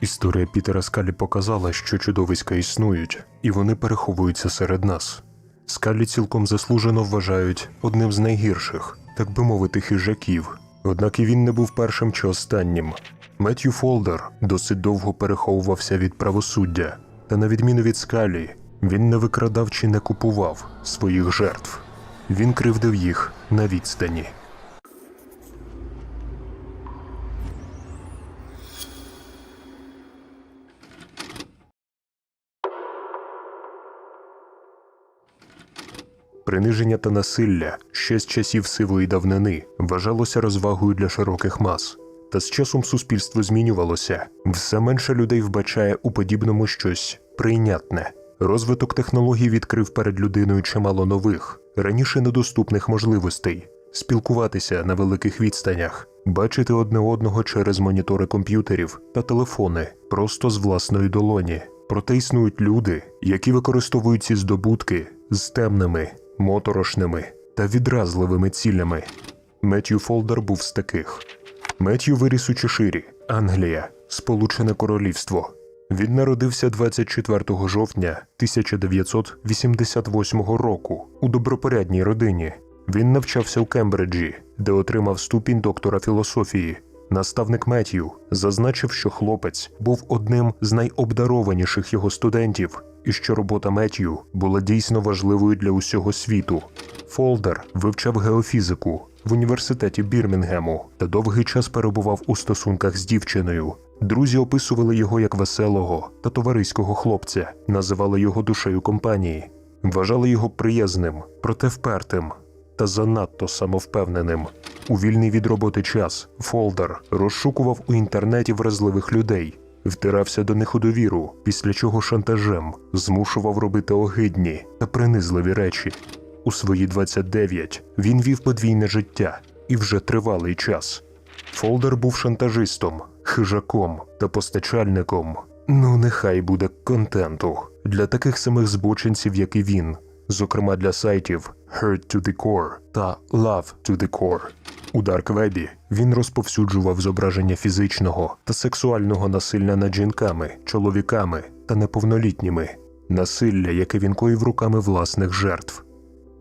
Історія Пітера Скалі показала, що чудовиська існують, і вони переховуються серед нас. Скалі цілком заслужено вважають одним з найгірших, так би мовити, хижаків. Однак і він не був першим чи останнім. Меттью Фолдер досить довго переховувався від правосуддя, та на відміну від Скалі, він не викрадав чи не купував своїх жертв. Він кривдив їх на відстані. Приниження та насилля ще з часів сивої давнини вважалося розвагою для широких мас. Та з часом суспільство змінювалося. Все менше людей вбачає у подібному щось прийнятне. Розвиток технологій відкрив перед людиною чимало нових, раніше недоступних можливостей спілкуватися на великих відстанях, бачити одне одного через монітори комп'ютерів та телефони просто з власної долоні. Проте існують люди, які використовують ці здобутки з темними, моторошними та відразливими цілями. Меттью Фолдер був з таких. Меттью виріс у Чеширі, Англія, Сполучене Королівство. Він народився 24 жовтня 1988 року у добропорядній родині. Він навчався у Кембриджі, де отримав ступінь доктора філософії. Наставник Меттью зазначив, що хлопець був одним з найобдарованіших його студентів, і що робота Меттью була дійсно важливою для усього світу. Фолдер вивчав геофізику в університеті Бірмінгему та довгий час перебував у стосунках з дівчиною. Друзі описували його як веселого та товариського хлопця, називали його душею компанії, вважали його приязним, проте впертим та занадто самовпевненим. У вільний від роботи час Фолдер розшукував у інтернеті вразливих людей, втирався до них у довіру, після чого шантажем змушував робити огидні та принизливі речі. У свої 29 він вів подвійне життя і вже тривалий час. Фолдер був шантажистом, хижаком та постачальником. Ну, нехай буде контенту для таких самих збочинців, як і він, зокрема для сайтів Hurt to the Core та Love to the Core. У Дарквебі він розповсюджував зображення фізичного та сексуального насилля над жінками, чоловіками та неповнолітніми, насилля, яке він коїв руками власних жертв.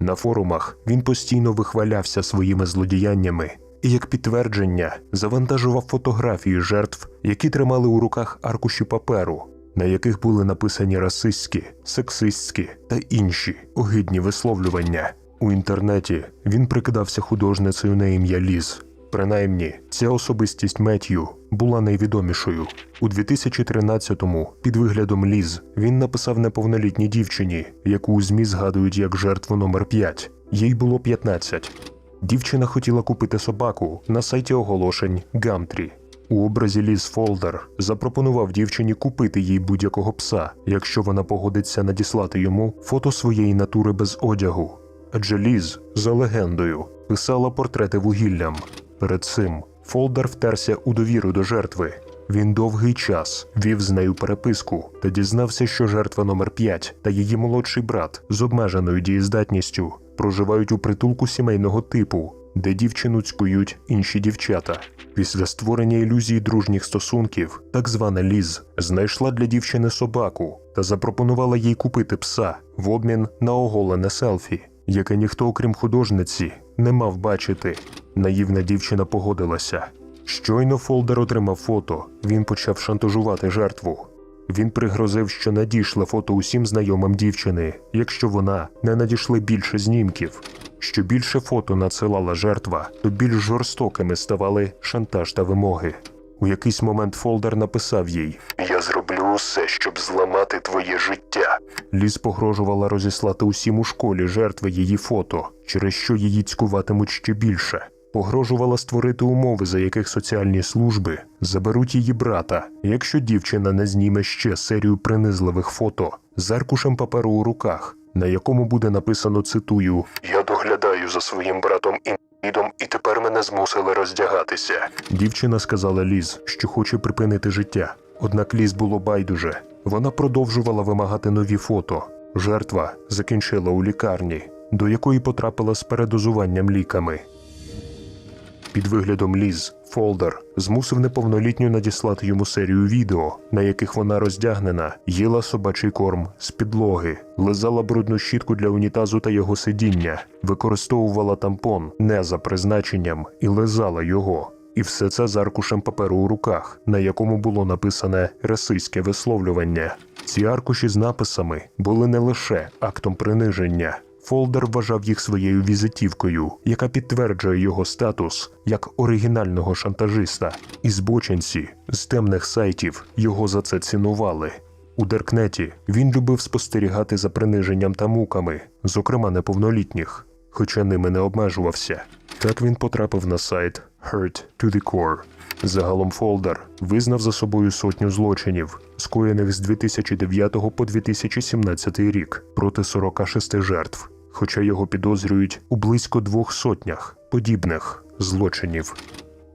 На форумах він постійно вихвалявся своїми злодіяннями і, як підтвердження, завантажував фотографії жертв, які тримали у руках аркуші паперу, на яких були написані расистські, сексистські та інші огидні висловлювання. У інтернеті він прикидався художницею на ім'я Ліз. Принаймні, ця особистість Меттью була найвідомішою. У 2013-му під виглядом Ліз він написав неповнолітній дівчині, яку у ЗМІ згадують як жертву номер 5 Їй було 15. Дівчина хотіла купити собаку на сайті оголошень Гамтрі. У образі Ліз Фолдер запропонував дівчині купити їй будь-якого пса, якщо вона погодиться надіслати йому фото своєї натури без одягу. Адже Ліз, за легендою, писала портрети вугіллям. Перед цим Фолдер втерся у довіру до жертви. Він довгий час вів з нею переписку та дізнався, що жертва номер 5 та її молодший брат з обмеженою дієздатністю проживають у притулку сімейного типу, де дівчину цькують інші дівчата. Після створення ілюзії дружніх стосунків, так звана Ліз знайшла для дівчини собаку та запропонувала їй купити пса в обмін на оголене селфі, яке ніхто, окрім художниці, не мав бачити. Наївна дівчина погодилася. Щойно Фолдер отримав фото, він почав шантажувати жертву. Він пригрозив, що надішле фото усім знайомим дівчини, якщо вона не надійшли більше знімків. Що більше фото надсилала жертва, то більш жорстокими ставали шантаж та вимоги. У якийсь момент Фолдер написав їй: Я зроблю усе, щоб зламати твоє життя. Ліз погрожувала розіслати усім у школі жертви її фото, через що її цькуватимуть ще більше. Погрожувала створити умови, за яких соціальні служби заберуть її брата, якщо дівчина не зніме ще серію принизливих фото з аркушем паперу у руках, на якому буде написано цитую: Я доглядаю за своїм братом інвалідом, і тепер мене змусили роздягатися. Дівчина сказала Ліз, що хоче припинити життя. Однак Ліз було байдуже. Вона продовжувала вимагати нові фото. Жертва закінчила у лікарні, до якої потрапила з передозуванням ліками. Під виглядом Ліз Фолдер змусив неповнолітню надіслати йому серію відео, на яких вона роздягнена, їла собачий корм з підлоги, лизала брудну щітку для унітазу та його сидіння, використовувала тампон не за призначенням і лизала його. І все це з аркушем паперу у руках, на якому було написане расистське висловлювання. Ці аркуші з написами були не лише актом приниження. Фолдер вважав їх своєю візитівкою, яка підтверджує його статус як оригінального шантажиста. І збочинці з темних сайтів його за це цінували. У Деркнеті він любив спостерігати за приниженням та муками, зокрема неповнолітніх, хоча ними не обмежувався. Так він потрапив на сайт Hurt to the Core. Загалом Фолдер визнав за собою сотню злочинів, скоєних з 2009 по 2017 рік проти 46 жертв, хоча його підозрюють у близько двох сотнях подібних злочинів.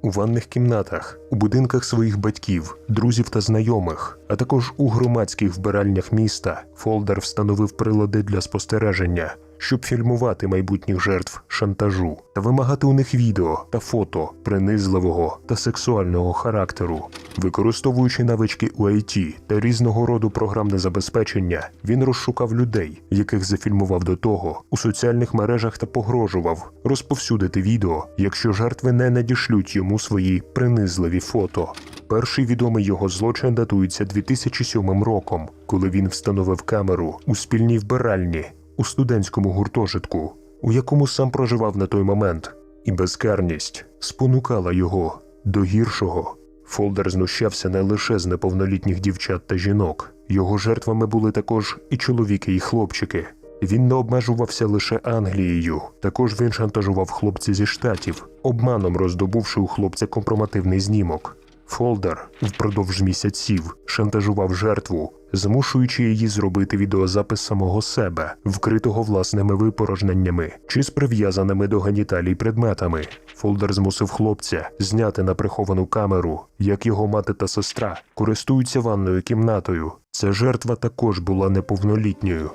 У ванних кімнатах, у будинках своїх батьків, друзів та знайомих, а також у громадських вбиральнях міста Фолдер встановив прилади для спостереження, щоб фільмувати майбутніх жертв шантажу та вимагати у них відео та фото принизливого та сексуального характеру. Використовуючи навички у IT та різного роду програмне забезпечення, він розшукав людей, яких зафільмував до того у соціальних мережах та погрожував розповсюдити відео, якщо жертви не надішлють йому свої принизливі фото. Перший відомий його злочин датується 2007 роком, коли він встановив камеру у спільній вбиральні у студентському гуртожитку, у якому сам проживав на той момент, і безкарність спонукала його до гіршого. Фолдер знущався не лише з неповнолітніх дівчат та жінок. Його жертвами були також і чоловіки, і хлопчики. Він не обмежувався лише Англією. Також він шантажував хлопців зі штатів, обманом роздобувши у хлопця компромативний знімок. Фолдер впродовж місяців шантажував жертву, змушуючи її зробити відеозапис самого себе, вкритого власними випорожненнями чи з прив'язаними до геніталій предметами. Фолдер змусив хлопця зняти на приховану камеру, як його мати та сестра користуються ванною кімнатою. Ця жертва також була неповнолітньою.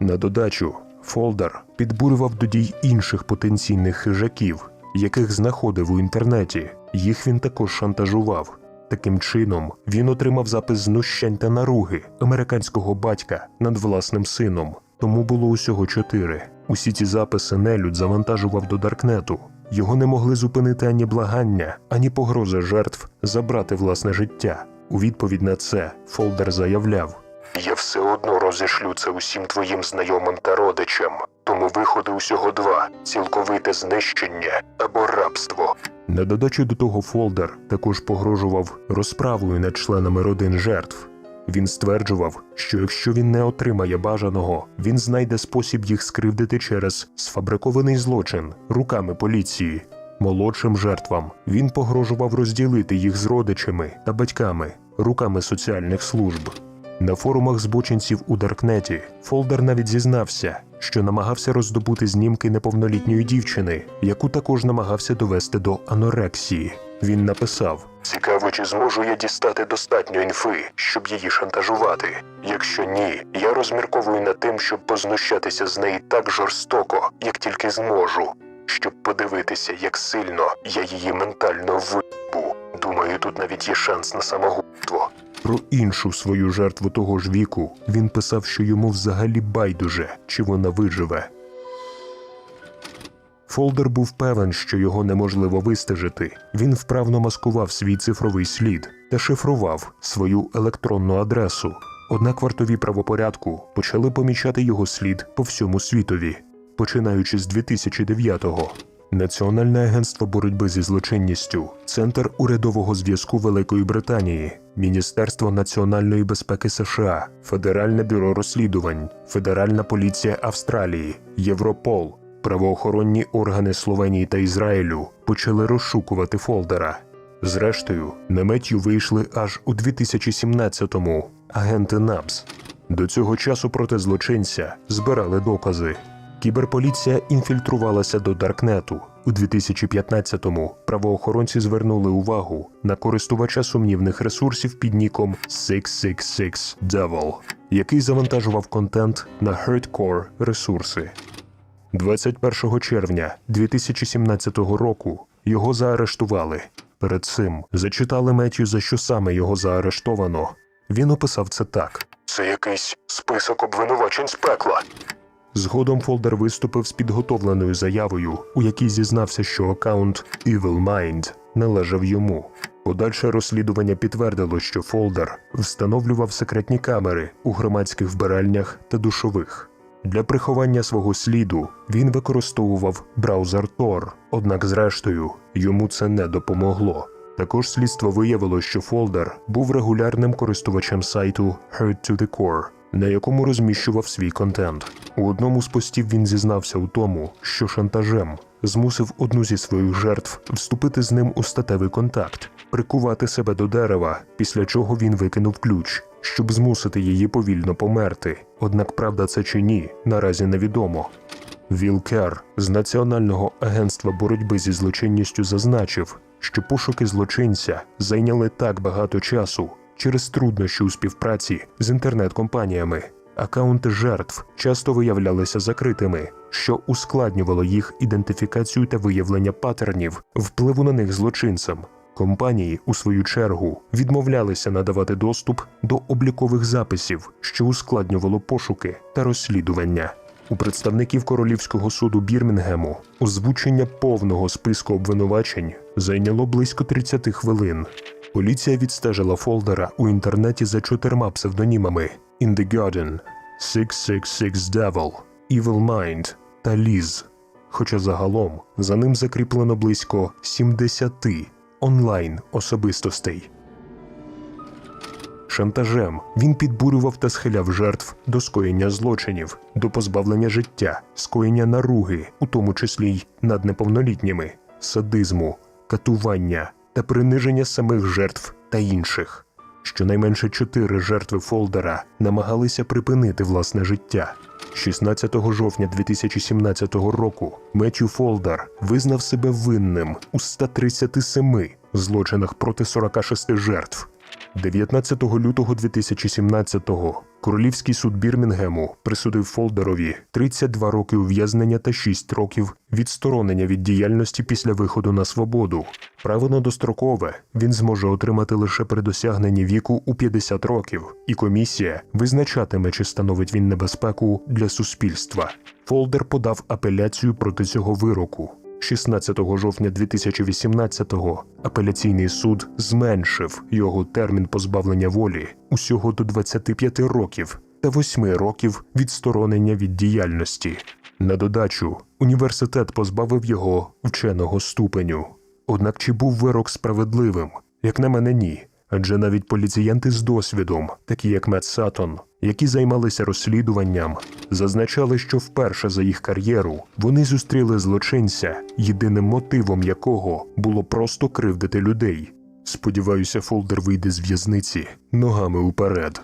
На додачу, Фолдер підбурював до дій інших потенційних хижаків, яких знаходив у інтернеті. Їх він також шантажував. Таким чином, він отримав запис знущань та наруги американського батька над власним сином. Тому було усього чотири. Усі ці записи нелюд завантажував до Даркнету. Його не могли зупинити ані благання, ані погрози жертв забрати власне життя. У відповідь на це Фолдер заявляв: Я все одно розішлю це усім твоїм знайомим та родичам. Тому виходи усього два: цілковите знищення або рабство. На додачу до того Фолдер також погрожував розправою над членами родин жертв. Він стверджував, що якщо він не отримає бажаного, він знайде спосіб їх скривдити через сфабрикований злочин руками поліції. Молодшим жертвам він погрожував розділити їх з родичами та батьками руками соціальних служб. На форумах збочинців у Даркнеті Фолдер навіть зізнався, що намагався роздобути знімки неповнолітньої дівчини, яку також намагався довести до анорексії. Він написав: Цікаво, чи зможу я дістати достатньо інфи, щоб її шантажувати. Якщо ні, я розмірковую над тим, щоб познущатися з неї так жорстоко, як тільки зможу, щоб подивитися, як сильно я її ментально вибу. Думаю, тут навіть є шанс на самогубство. Про іншу свою жертву того ж віку він писав, що йому взагалі байдуже, чи вона виживе. Фолдер був певен, що його неможливо вистежити. Він вправно маскував свій цифровий слід та шифрував свою електронну адресу. Однак вартові правопорядку почали помічати його слід по всьому світові, починаючи з 2009-го. Національне агентство боротьби зі злочинністю, Центр урядового зв'язку Великої Британії, Міністерство національної безпеки США, Федеральне бюро розслідувань, Федеральна поліція Австралії, Європол, правоохоронні органи Словенії та Ізраїлю почали розшукувати Фолдера. Зрештою, на Меттю вийшли аж у 2017-му агенти НАБС. До цього часу проти злочинця збирали докази. Кіберполіція інфільтрувалася до Даркнету. У 2015-му правоохоронці звернули увагу на користувача сумнівних ресурсів під ніком 666 Devil, який завантажував контент на Hardcore ресурси. 21 червня 2017 року його заарештували. Перед цим зачитали Меттю, за що саме його заарештовано. Він описав це так: це якийсь список обвинувачень з пекла. Згодом Фолдер виступив з підготовленою заявою, у якій зізнався, що аккаунт Evil Mind належав йому. Подальше розслідування підтвердило, що Фолдер встановлював секретні камери у громадських вбиральнях та душових. Для приховання свого сліду він використовував браузер Tor, однак, зрештою, йому це не допомогло. Також слідство виявило, що Фолдер був регулярним користувачем сайту Hurt to the Core, на якому розміщував свій контент. У одному з постів він зізнався у тому, що шантажем змусив одну зі своїх жертв вступити з ним у статевий контакт, прикувати себе до дерева, після чого він викинув ключ, щоб змусити її повільно померти. Однак правда це чи ні, наразі невідомо. Віл Кер з Національного агентства боротьби зі злочинністю зазначив, що пошуки злочинця зайняли так багато часу через труднощі у співпраці з інтернет-компаніями. Акаунти жертв часто виявлялися закритими, що ускладнювало їх ідентифікацію та виявлення паттернів впливу на них злочинцям. Компанії, у свою чергу, відмовлялися надавати доступ до облікових записів, що ускладнювало пошуки та розслідування. У представників королівського суду Бірмінгему озвучення повного списку обвинувачень зайняло близько 30 хвилин. Поліція відстежила Фолдера у інтернеті за чотирма псевдонімами In the Garden, 666 Devil, Evil Mind та Liz. Хоча загалом за ним закріплено близько 70 онлайн особистостей. Шантажем він підбурював та схиляв жертв до скоєння злочинів, до позбавлення життя, скоєння наруги, у тому числі й над неповнолітніми, садизму, катування та приниження самих жертв та інших. Щонайменше чотири жертви Фолдера намагалися припинити власне життя. 16 жовтня 2017 року Меттю Фолдер визнав себе винним у 137 злочинах проти 46 жертв. 19 лютого 2017-го Королівський суд Бірмінгему присудив Фолдерові 32 роки ув'язнення та 6 років відсторонення від діяльності після виходу на свободу. Право на дострокове він зможе отримати лише при досягненні віку у 50 років, і комісія визначатиме, чи становить він небезпеку для суспільства. Фолдер подав апеляцію проти цього вироку. 16 жовтня 2018-го апеляційний суд зменшив його термін позбавлення волі усього до 25 років та 8 років відсторонення від діяльності. На додачу, університет позбавив його вченого ступеню. Однак чи був вирок справедливим? Як на мене, ні. Адже навіть поліціянти з досвідом, такі як Мет Сатон, які займалися розслідуванням, зазначали, що вперше за їх кар'єру вони зустріли злочинця, єдиним мотивом якого було просто кривдити людей. Сподіваюся, Фолдер вийде з в'язниці ногами уперед.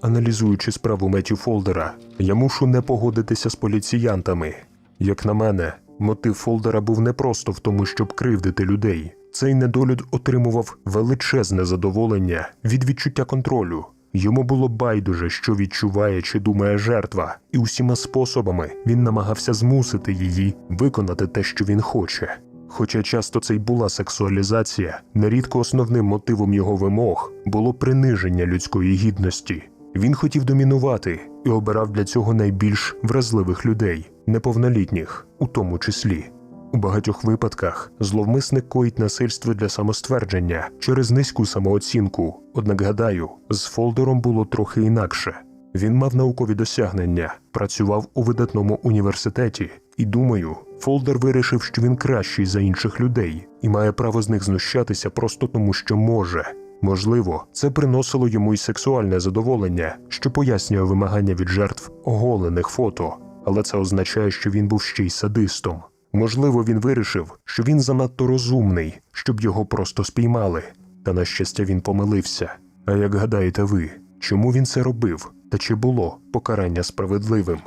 Аналізуючи справу Меттю Фолдера, я мушу не погодитися з поліціянтами. Як на мене, мотив Фолдера був не просто в тому, щоб кривдити людей. Цей недолюд отримував величезне задоволення від відчуття контролю. Йому було байдуже, що відчуває чи думає жертва, і усіма способами він намагався змусити її виконати те, що він хоче. Хоча часто це й була сексуалізація, нерідко основним мотивом його вимог було приниження людської гідності. Він хотів домінувати і обирав для цього найбільш вразливих людей, неповнолітніх, у тому числі. У багатьох випадках зловмисник коїть насильство для самоствердження через низьку самооцінку. Однак, гадаю, з Фолдером було трохи інакше. Він мав наукові досягнення, працював у видатному університеті, і думаю, Фолдер вирішив, що він кращий за інших людей і має право з них знущатися просто тому, що може. Можливо, це приносило йому й сексуальне задоволення, що пояснює вимагання від жертв оголених фото, але це означає, що він був ще й садистом. Можливо, він вирішив, що він занадто розумний, щоб його просто спіймали. Та на щастя він помилився. А як гадаєте ви, чому він це робив? Та чи було покарання справедливим?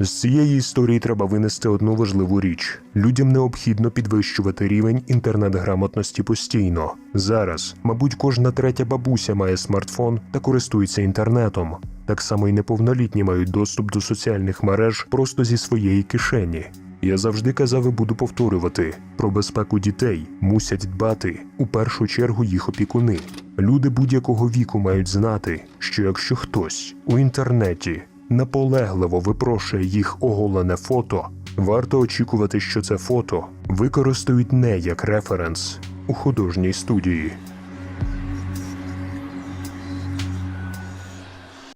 З цієї історії треба винести одну важливу річ: людям необхідно підвищувати рівень інтернет-грамотності постійно. Зараз, мабуть, кожна третя бабуся має смартфон та користується інтернетом. Так само й неповнолітні мають доступ до соціальних мереж просто зі своєї кишені. Я завжди казав і буду повторювати: про безпеку дітей мусять дбати у першу чергу їх опікуни. Люди будь-якого віку мають знати, що якщо хтось у інтернеті наполегливо випрошує їх оголене фото, варто очікувати, що це фото використають не як референс у художній студії.